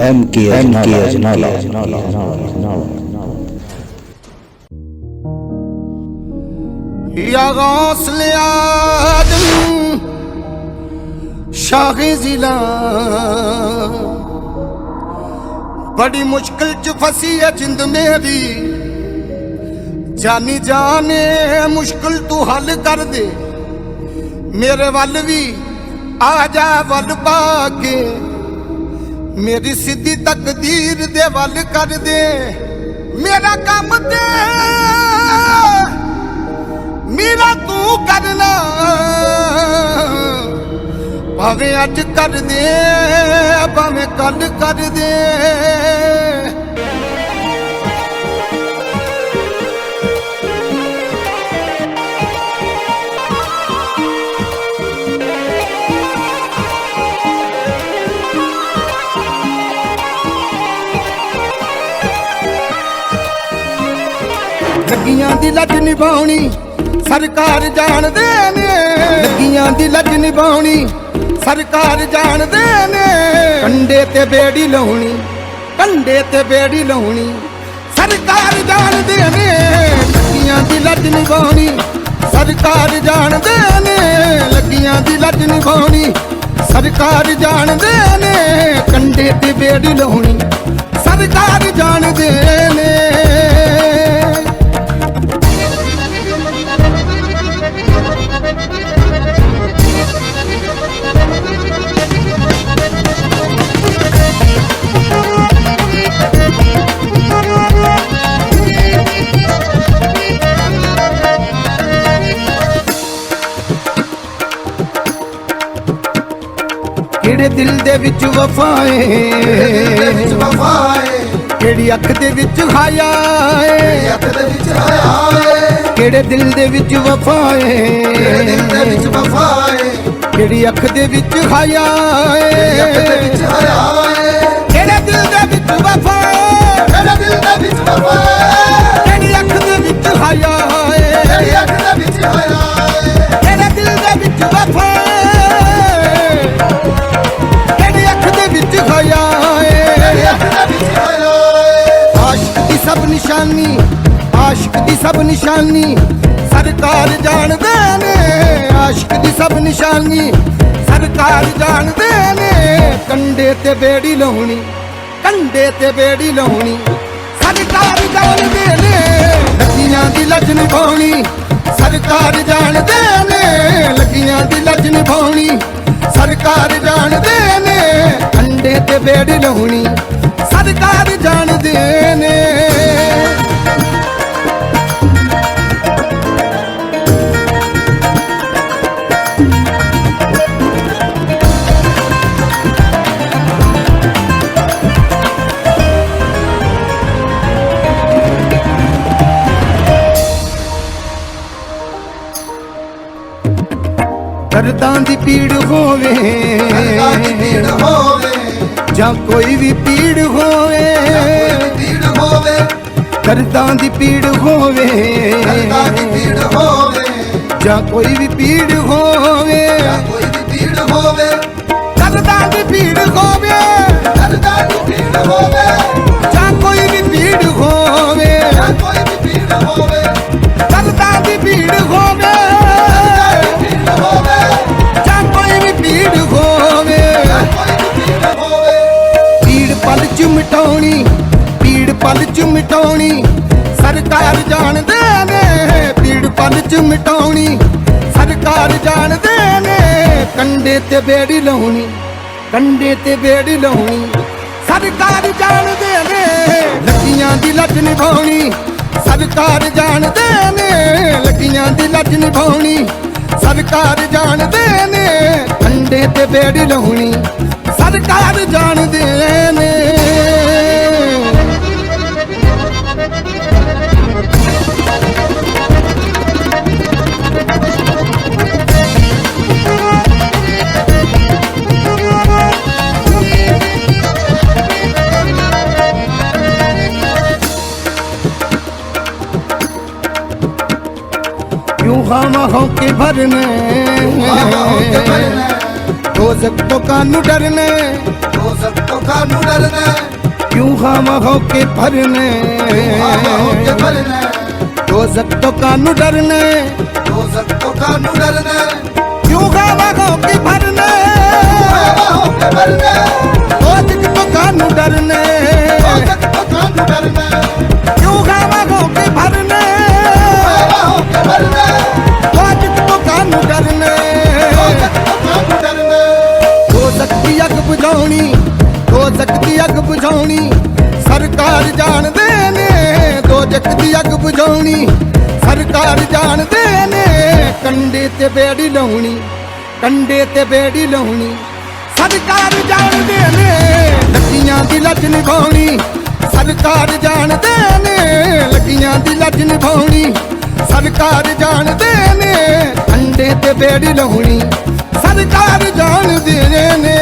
M K ਬੜੀ ਮੁਸ਼ਕਲ ਚ ਫਸੀ ਐ ਜਿੰਦ ਮੇਰੀ ਜਾਨੀ ਜਾਨੇ ਮੁਸ਼ਕਲ ਤੂੰ ਹੱਲ ਕਰ ਦੇ ਮੇਰੇ ਵੱਲ ਵੀ ਆ ਜਾ ਵੱਲ ਪਾ ਕੇ ਮੇਰੀ ਸਿੱਧੀ ਤਕਦੀਰ ਦੇ ਵੱਲ ਕਰ ਦੇ। ਮੇਰਾ ਕੰਮ ਤੇ ਮੇਰਾ ਤੂੰ ਕਰਨਾ। ਭਾਵੇਂ ਅੱਜ ਕਰ ਦੇ, ਭਾਵੇਂ ਕੱਲ ਕਰ ਦੇ। ਲੱਗੀਆਂ ਦੀ ਲੱਜ ਨਿਭਾਉਣੀ, ਸਰਕਾਰ ਜਾਣਦੇ ਨੇ। ਲੱਗੀਆਂ ਦੀ ਲੱਜ ਨਿਭਾਉਣੀ, ਸਰਕਾਰ ਜਾਣਦੇ ਨੇ। ਕੰਡੇ ਤੇ ਬੇੜੀ ਲਾਉਣੀ, ਕੰਡੇ ਤੇ ਬੇੜੀ ਲਾਉਣੀ, ਸਰਕਾਰ ਜਾਣਦੇ ਨੇ। ਲੱਗੀਆਂ ਦੀ ਲੱਜ ਨਿਭਾਉਣੀ, ਸਰਕਾਰ ਜਾਣਦੇ ਨੇ। ਲੱਗੀਆਂ ਦੀ ਲੱਜ ਨਿਭਾਉਣੀ, ਸਰਕਾਰ ਜਾਣਦੇ ਨੇ। ਕੰਡੇ ਤੇ ਬੇੜੀ ਲਾਉਣੀ ਕਿਹੜੇ ਦਿਲ ਦੇ ਵਿੱਚ ਵਫਾ ਏ। ਕਿਹੜੀ ਅੱਖ ਦੇ ਵਿੱਚ ਹਾਇਆ ਏ। ਕਿਹੜੇ ਦਿਲ ਦੇ ਵਿੱਚ ਵਫਾ ਏ। ਕਿਹੜੀ ਅੱਖ ਦੇ ਵਿੱਚ ਹਾਇਆ ਏ। ਸਭ ਨਿਸ਼ਾਨੀ ਸਰਕਾਰ ਜਾਣਦੇ ਨੇ, ਆਸ਼ਕ ਦੀ ਸਭ ਨਿਸ਼ਾਨੀ। ਸਰਕਾਰ ਜਾਣਦੇ ਨੇ, ਕੰਡੇ ਤੇ ਬੇੜੀ ਲਾਉਣੀ, ਕੰਡੇ ਤੇ ਬੇੜੀ ਲਾਉਣੀ। ਸਰਕਾਰ ਜਾਣਦੇ ਨੇ ਲੱਗੀਆਂ ਦੀ ਲੱਜ ਨਿਭਾਉਣੀ। ਸਰਕਾਰ ਜਾਣਦੇ ਨੇ ਲੱਗੀਆਂ ਦੀ ਲੱਜ ਨਿਭਾਉਣੀ। ਸਰਕਾਰ ਜਾਣਦੇ ਨੇ, ਕੰਡੇ ਤੇ ਬੇੜੀ ਲਾਉਣੀ। ਸਰਕਾਰ ਜਾਣਦੇ ਦਰਦਾਂ ਦੀ ਪੀੜ ਹੋਵੇ ਜਾਂ ਕੋਈ ਵੀ ਪੀੜ ਹੋਵੇ ਦਰਦਾਂ ਦੀ ਪੀੜ ਹੋਵੇ ਜਾਂ ਕੋਈ ਵੀ ਪੀੜ ਹੋਵੇ ਦਰਦਾਂ ਦੀ ਪੀੜ ਹੋਵੇ ਜਾਂ ਕੋਈ ਵੀ ਪੀੜ ਹੋਵੇ ਮਿਟਾਉਣੀ। ਸਰਕਾਰ ਜਾਣਦੇ ਨੇ, ਕੰਡੇ ਤੇ ਬੇੜੀ ਲਾਉਣੀ, ਕੰਡੇ ਤੇ ਬੇੜੀ ਲਾਉਣੀ। ਸਰਕਾਰ ਜਾਣਦੇ ਨੇ ਲੱਗੀਆਂ ਦੀ ਲੱਜ ਨਿਭਾਉਣੀ। ਸਰਕਾਰ ਜਾਣਦੇ ਨੇ ਲੱਗੀਆਂ ਦੀ ਲੱਜ ਨਿਭਾਉਣੀ। ਸਰਕਾਰ ਜਾਣਦੇ ਨੇ, ਕੰਡੇ ਤੇ ਬੇੜੀ ਲਾਉਣੀ। ਸਰਕਾਰ ਜਾਣਦੇ ਨੇ। खावा हो के भरने हो सकतो कानू डरने हो सकतो कानू डरने क्यों खावा हो के भरने हो सकतो कानू डरने हो सकतो कानू डरने क्यों खावा हो के भरने हो सकतो कानू डरने हो सकतो कानू डरने ਅੱਗ ਸਰਕਾਰ ਜਾਣਦੇ ਨੇ ਦੋਜਕ ਦੀ ਅੱਗ ਬੁਝਾਉਣੀ। ਸਰਕਾਰ ਜਾਣਦੇ ਨੇ ਕੰਡੇ ਤੇ ਬੇੜੀ ਲਾਉਣੀ, ਕੰਡੇ ਤੇ ਬੇੜੀ ਲਾਉਣੀ। ਸਰਕਾਰ ਜਾਣਦੇ ਨੇ ਲੱਗੀਆਂ ਦੀ ਲੱਜ ਨਿਭਾਉਣੀ। ਸਰਕਾਰ ਜਾਣਦੇ ਨੇ ਲੱਗੀਆਂ ਦੀ ਲੱਜ ਨਿਭਾਉਣੀ। ਸਰਕਾਰ ਜਾਣਦੇ ਨੇ ਕੰਡੇ ਤੇ ਬੇੜੀ ਲਾਉਣੀ। ਸਰਕਾਰ ਜਾਣਦੇ ਨੇ